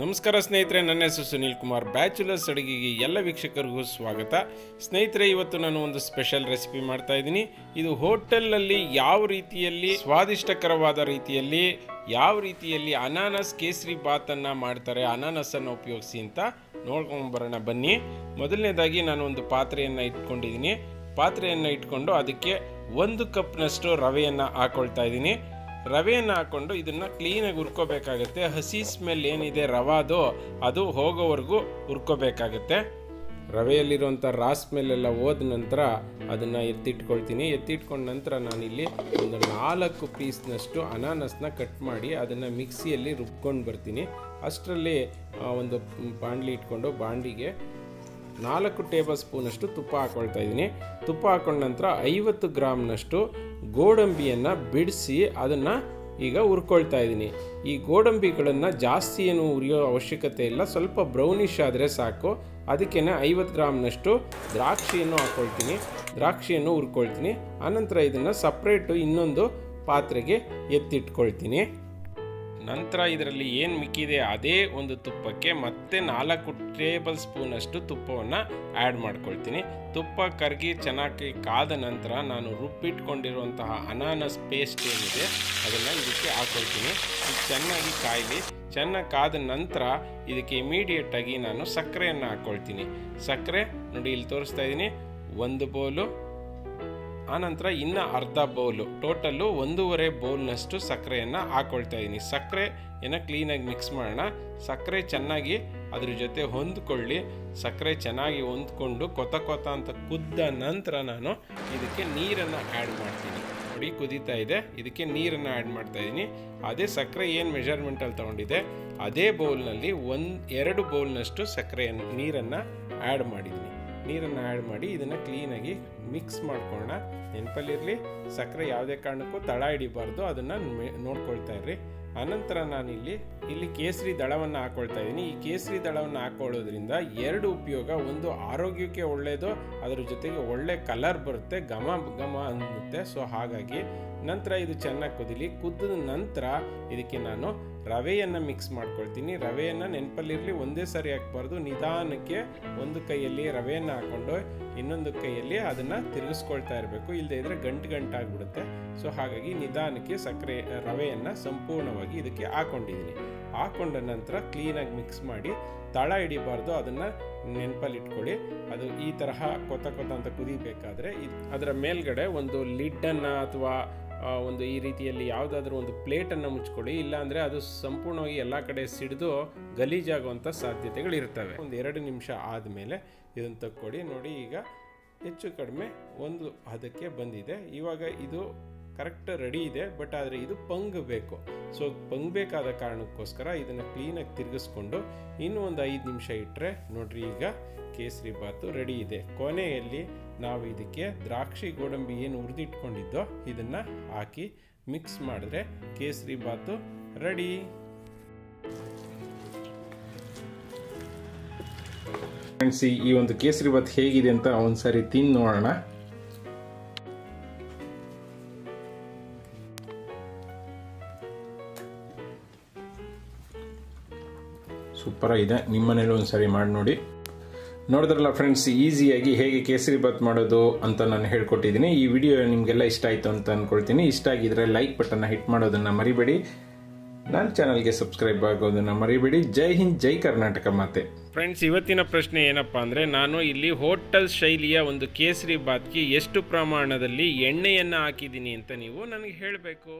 ನಮಸ್ಕಾರ ಸ್ನೇಹಿತರೆ, ನನ್ನ ಹೆಸರು ಸುನೀಲ್ ಕುಮಾರ್. ಬ್ಯಾಚುಲರ್ಸ್ ಅಡುಗೆಗೆ ಎಲ್ಲ ವೀಕ್ಷಕರಿಗೂ ಸ್ವಾಗತ. ಸ್ನೇಹಿತರೆ, ಇವತ್ತು ನಾನು ಒಂದು ಸ್ಪೆಷಲ್ ರೆಸಿಪಿ ಮಾಡ್ತಾ ಇದ್ದೀನಿ. ಇದು ಹೋಟೆಲ್ನಲ್ಲಿ ಯಾವ ರೀತಿಯಲ್ಲಿ, ಸ್ವಾದಿಷ್ಟಕರವಾದ ರೀತಿಯಲ್ಲಿ, ಯಾವ ರೀತಿಯಲ್ಲಿ ಅನಾನಸ್ ಕೇಸರಿ ಬಾತನ್ನು ಮಾಡ್ತಾರೆ, ಅನಾನಸನ್ನು ಉಪಯೋಗಿಸಿ ಅಂತ ನೋಡ್ಕೊಂಬರೋಣ ಬನ್ನಿ. ಮೊದಲನೇದಾಗಿ ನಾನು ಒಂದು ಪಾತ್ರೆಯನ್ನು ಇಟ್ಕೊಂಡಿದ್ದೀನಿ. ಪಾತ್ರೆಯನ್ನು ಇಟ್ಕೊಂಡು ಅದಕ್ಕೆ ಒಂದು ಕಪ್ನಷ್ಟು ರವೆಯನ್ನು ಹಾಕೊಳ್ತಾ ಇದ್ದೀನಿ. ರವೆಯನ್ನು ಹಾಕ್ಕೊಂಡು ಇದನ್ನು ಕ್ಲೀನಾಗಿ ಹುರ್ಕೋಬೇಕಾಗತ್ತೆ. ಹಸಿ ಸ್ಮೆಲ್ ಏನಿದೆ ರವಾದು ಅದು ಹೋಗೋವರೆಗೂ ಹುರ್ಕೋಬೇಕಾಗತ್ತೆ. ರವೆಯಲ್ಲಿರುವಂಥ ರಾ ಸ್ಮೆಲ್ ಎಲ್ಲ ಹೋದ ನಂತರ ಅದನ್ನು ಎತ್ತಿಟ್ಕೊಳ್ತೀನಿ. ಎತ್ತಿಟ್ಕೊಂಡ ನಂತರ ನಾನಿಲ್ಲಿ ಒಂದು ನಾಲ್ಕು ಪೀಸ್ನಷ್ಟು ಅನಾನಸ್ನ ಕಟ್ ಮಾಡಿ ಅದನ್ನು ಮಿಕ್ಸಿಯಲ್ಲಿ ರುಬ್ಕೊಂಡು ಬರ್ತೀನಿ. ಅಷ್ಟರಲ್ಲಿ ಒಂದು ಬಾಂಡ್ಲಿ ಇಟ್ಕೊಂಡು ಬಾಂಡಿಗೆ ನಾಲ್ಕು ಟೇಬಲ್ ಸ್ಪೂನಷ್ಟು ತುಪ್ಪ ಹಾಕೊಳ್ತಾ ಇದ್ದೀನಿ. ತುಪ್ಪ ಹಾಕೊಂಡ ನಂತರ ಐವತ್ತು ಗ್ರಾಮ್ನಷ್ಟು ಗೋಡಂಬಿಯನ್ನು ಬಿಡಿಸಿ ಅದನ್ನು ಈಗ ಹುರ್ಕೊಳ್ತಾ ಇದ್ದೀನಿ. ಈ ಗೋಡಂಬಿಗಳನ್ನು ಜಾಸ್ತಿ ಏನು ಉರಿಯೋ ಅವಶ್ಯಕತೆ ಇಲ್ಲ. ಸ್ವಲ್ಪ ಬ್ರೌನಿಷ್ ಆದರೆ ಸಾಕು. ಅದಕ್ಕೇ ಐವತ್ತು ಗ್ರಾಮ್ನಷ್ಟು ದ್ರಾಕ್ಷಿಯನ್ನು ಹಾಕ್ಕೊಳ್ತೀನಿ ದ್ರಾಕ್ಷಿಯನ್ನು ಹುರ್ಕೊಳ್ತೀನಿ. ಆನಂತರ ಇದನ್ನು ಸಪ್ರೇಟು ಇನ್ನೊಂದು ಪಾತ್ರೆಗೆ ಎತ್ತಿಟ್ಕೊಳ್ತೀನಿ. ನಂತರ ಇದರಲ್ಲಿ ಏನು ಮಿಕ್ಕಿದೆ? ಅದೇ ಒಂದು ತುಪ್ಪಕ್ಕೆ ಮತ್ತೆ ನಾಲ್ಕು ಟೇಬಲ್ ಸ್ಪೂನಷ್ಟು ತುಪ್ಪವನ್ನು ಆ್ಯಡ್ ಮಾಡ್ಕೊಳ್ತೀನಿ. ತುಪ್ಪ ಕರಗಿ ಚೆನ್ನಾಗಿ ಕಾದ ನಂತರ ನಾನು ರುಬ್ಬಿಟ್ಕೊಂಡಿರುವಂತಹ ಅನಾನಸ್ ಪೇಸ್ಟ್ ಏನಿದೆ, ಅದನ್ನು ಇದಕ್ಕೆ ಹಾಕ್ಕೊಳ್ತೀನಿ ಇದು ಚೆನ್ನಾಗಿ ಕಾಯಲಿ. ಚೆನ್ನಾಗಿ ಕಾದ ನಂತರ ಇದಕ್ಕೆ ಇಮಿಡಿಯೇಟಾಗಿ ನಾನು ಸಕ್ಕರೆಯನ್ನು ಹಾಕ್ಕೊಳ್ತೀನಿ ಸಕ್ಕರೆ ನೋಡಿ, ಇಲ್ಲಿ ತೋರಿಸ್ತಾ ಇದ್ದೀನಿ ಒಂದು ಬೌಲು ಆನಂತರ ಇನ್ನು ಅರ್ಧ ಬೌಲು. ಟೋಟಲ್ಲು ಒಂದೂವರೆ ಬೌಲ್ನಷ್ಟು ಸಕ್ಕರೆಯನ್ನು ಹಾಕ್ಕೊಳ್ತಾ ಇದ್ದೀನಿ ಸಕ್ಕರೆ ಏನ ಕ್ಲೀನಾಗಿ ಮಿಕ್ಸ್ ಮಾಡೋಣ. ಸಕ್ಕರೆ ಚೆನ್ನಾಗಿ ಅದ್ರ ಜೊತೆ ಹೊಂದ್ಕೊಳ್ಳಿ. ಸಕ್ಕರೆ ಚೆನ್ನಾಗಿ ಹೊಂದ್ಕೊಂಡು ಕೊತ ಕೊತ ಅಂತ ಕುದ್ದ ನಂತರ ನಾನು ಇದಕ್ಕೆ ನೀರನ್ನು ಆ್ಯಡ್ ಮಾಡ್ತೀನಿ. ನೋಡಿ ಕುದೀತಾ ಇದೆ. ಇದಕ್ಕೆ ನೀರನ್ನು ಆ್ಯಡ್ ಮಾಡ್ತಾ ಇದ್ದೀನಿ ಅದೇ ಸಕ್ಕರೆ ಏನು ಮೆಷರ್ಮೆಂಟಲ್ಲಿ ತೊಗೊಂಡಿದೆ ಅದೇ ಬೌಲ್ನಲ್ಲಿ ಒಂದು, ಎರಡು ಬೌಲ್ನಷ್ಟು ಸಕ್ಕರೆಯನ್ನು, ನೀರನ್ನು ಆ್ಯಡ್ ಮಾಡಿದ್ದೀನಿ ನೀರನ್ನು ಆ್ಯಡ್ ಮಾಡಿ ಇದನ್ನು ಕ್ಲೀನಾಗಿ ಮಿಕ್ಸ್ ಮಾಡ್ಕೊಳ್ಳೋಣ. ನೆನಪಲ್ಲಿರಲಿ, ಸಕ್ಕರೆ ಯಾವುದೇ ಕಾರಣಕ್ಕೂ ತಳ ಹಿಡಿಬಾರ್ದು. ಅದನ್ನು ನೋಡ್ಕೊಳ್ತಾ ಇರ್ರಿ. ಅನಂತರ ನಾನಿಲ್ಲಿ, ಇಲ್ಲಿ ಕೇಸರಿ ದಳವನ್ನು ಹಾಕೊಳ್ತಾ ಇದ್ದೀನಿ. ಈ ಕೇಸರಿ ದಳವನ್ನು ಹಾಕೊಳ್ಳೋದ್ರಿಂದ ಎರಡು ಉಪಯೋಗ, ಒಂದು ಆರೋಗ್ಯಕ್ಕೆ ಒಳ್ಳೆಯದು ಅದರ ಜೊತೆಗೆ ಒಳ್ಳೆ ಕಲರ್ ಬರುತ್ತೆ, ಘಮ ಘಮ ಅನ್ನುತ್ತೆ. ಸೊ ಹಾಗಾಗಿ ನಂತರ ಇದು ಚೆನ್ನಾಗಿ ಕುದಿಲಿ. ಕುದ್ದ ನಂತರ ಇದಕ್ಕೆ ನಾನು ರವೆಯನ್ನು ಮಿಕ್ಸ್ ಮಾಡ್ಕೊಳ್ತೀನಿ. ರವೆಯನ್ನು ನೆನಪಲ್ಲಿರಲಿ ಒಂದೇ ಸಾರಿ ಹಾಕ್ಬಾರ್ದು. ನಿಧಾನಕ್ಕೆ ಒಂದು ಕೈಯಲ್ಲಿ ರವೆಯನ್ನು ಹಾಕ್ಕೊಂಡು ಇನ್ನೊಂದು ಕೈಯಲ್ಲಿ ಅದನ್ನು ತಿರುಗಿಸ್ಕೊಳ್ತಾ ಇರಬೇಕು. ಇಲ್ಲದೇ ಇದ್ದರೆ ಗಂಟು ಗಂಟಾಗ್ಬಿಡುತ್ತೆ. ಸೊ ಹಾಗಾಗಿ ನಿಧಾನಕ್ಕೆ ಸಕ್ಕರೆ ರವೆಯನ್ನು ಸಂಪೂರ್ಣವಾಗಿ ಇದಕ್ಕೆ ಹಾಕ್ಕೊಂಡಿದ್ದೀನಿ ಹಾಕೊಂಡ ನಂತರ ಕ್ಲೀನಾಗಿ ಮಿಕ್ಸ್ ಮಾಡಿ ತಳ ಹಿಡಿಬಾರ್ದು. ಅದನ್ನು ನೆನಪಲ್ಲಿ ಇಟ್ಕೊಳ್ಳಿ ಅದು ಈ ತರಹ ಕೊತ ಕೊತ ಅಂತ ಕುದಿಬೇಕಾದ್ರೆ ಅದರ ಮೇಲ್ಗಡೆ ಒಂದು ಲಿಡ್ಡನ್ನು ಅಥವಾ ಒಂದು ಈ ರೀತಿಯಲ್ಲಿ ಯಾವುದಾದ್ರೂ ಒಂದು ಪ್ಲೇಟನ್ನು ಮುಚ್ಕೊಳ್ಳಿ, ಇಲ್ಲಾಂದರೆ ಅದು ಸಂಪೂರ್ಣವಾಗಿ ಎಲ್ಲ ಕಡೆ ಸಿಡಿದು ಗಲೀಜಾಗುವಂಥ ಸಾಧ್ಯತೆಗಳಿರ್ತವೆ. ಒಂದು ಎರಡು ನಿಮಿಷ ಆದಮೇಲೆ ಇದನ್ನು ತಕ್ಕೊಡಿ. ನೋಡಿ, ಈಗ ಹೆಚ್ಚು ಕಡಿಮೆ ಒಂದು ಹದಕ್ಕೆ ಬಂದಿದೆ. ಇವಾಗ ಇದು ಕರೆಕ್ಟ್ ರೆಡಿ ಇದೆ, ಬಟ್ ಆದರೆ ಇದು ಪಂಗಬೇಕು ಸೊ ಪಂಗಬೇಕಾದ ಕಾರಣಕ್ಕೋಸ್ಕರ ಇದನ್ನು ಕ್ಲೀನಾಗಿ ತಿರುಗಿಸ್ಕೊಂಡು ಇನ್ನೂ ಒಂದು ಐದು ನಿಮಿಷ ಇಟ್ಟರೆ ನೋಡ್ರಿ, ಈಗ ಕೇಸರಿ ಬಾತು ರೆಡಿ ಇದೆ. ಕೊನೆಯಲ್ಲಿ ನಾವು ಇದಕ್ಕೆ ದ್ರಾಕ್ಷಿ ಗೋಡಂಬಿ ಏನು ಹುರಿದಿಟ್ಕೊಂಡಿದ್ದೋ ಇದನ್ನು ಹಾಕಿ ಮಿಕ್ಸ್ ಮಾಡಿದ್ರೆ ಕೇಸರಿ ಬಾತು ರೆಡಿ ಫ್ರೆಂಡ್ಸ್ ಈ ಒಂದು ಕೇಸರಿ ಬಾತ್ ಹೇಗಿದೆ ಅಂತ ಒಂದ್ಸರಿ ತಿಂದು ನೋಡೋಣ. ಸೂಪರ್ ಇದೆ ನಿಮ್ಮನೇಲೂ ಒಂದ್ಸರಿ ಮಾಡಿ ನೋಡಿ. ನೋಡಿದ್ರಲ್ಲ ಫ್ರೆಂಡ್ಸ್ ಈಸಿಯಾಗಿ ಹೇಗೆ ಕೇಸರಿ ಬಾತ್ ಮಾಡೋದು ಅಂತ ನಾನು ಹೇಳ್ಕೊಟ್ಟಿದ್ದೀನಿ. ಈ ವಿಡಿಯೋ ನಿಮಗೆಲ್ಲ ಇಷ್ಟ ಆಯಿತು ಅಂತ ಅಂದ್ಕೊಳ್ತೀನಿ ಇಷ್ಟ ಆಗಿದ್ರೆ ಲೈಕ್ ಬಟನ್ನ ಹಿಟ್ ಮಾಡೋದನ್ನು ಮರಿಬೇಡಿ. ನನ್ನ ಚಾನಲ್ಗೆ ಸಬ್ಸ್ಕ್ರೈಬ್ ಆಗೋದನ್ನು ಮರಿಬೇಡಿ. ಜೈ ಹಿಂದ್, ಜೈ ಕರ್ನಾಟಕ ಮಾತೆ. ಫ್ರೆಂಡ್ಸ್ ಇವತ್ತಿನ ಪ್ರಶ್ನೆ ಏನಪ್ಪ ಅಂದರೆ, ನಾನು ಇಲ್ಲಿ ಹೋಟೆಲ್ ಶೈಲಿಯ ಒಂದು ಕೇಸರಿ ಬಾತ್ಗೆ ಎಷ್ಟು ಪ್ರಮಾಣದಲ್ಲಿ ಎಣ್ಣೆಯನ್ನು ಹಾಕಿದ್ದೀನಿ ಅಂತ ನೀವು ನನಗೆ ಹೇಳಬೇಕು.